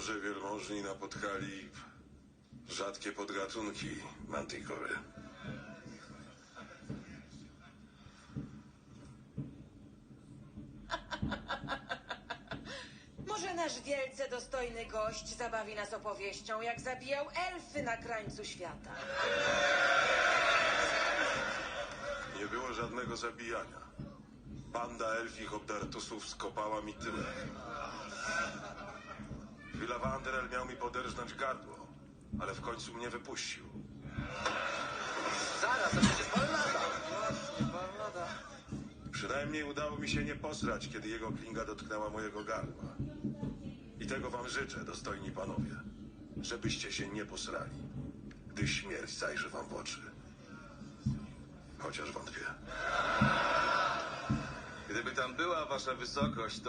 Książę wielmożni napotkali rzadkie podgatunki mantykory. Może nasz wielce dostojny gość zabawi nas opowieścią, jak zabijał elfy na krańcu świata. Nie było żadnego zabijania. Banda elfich obdartusów skopała mi tyle. Chwila Wanderel miał mi poderżnąć gardło, ale w końcu mnie wypuścił. Zaraz, to przecież balada. Przynajmniej udało mi się nie posrać, kiedy jego klinga dotknęła mojego gardła. I tego wam życzę, dostojni panowie, żebyście się nie posrali, gdy śmierć zajrzy wam w oczy. Chociaż wątpię. Gdyby tam była wasza wysokość, to...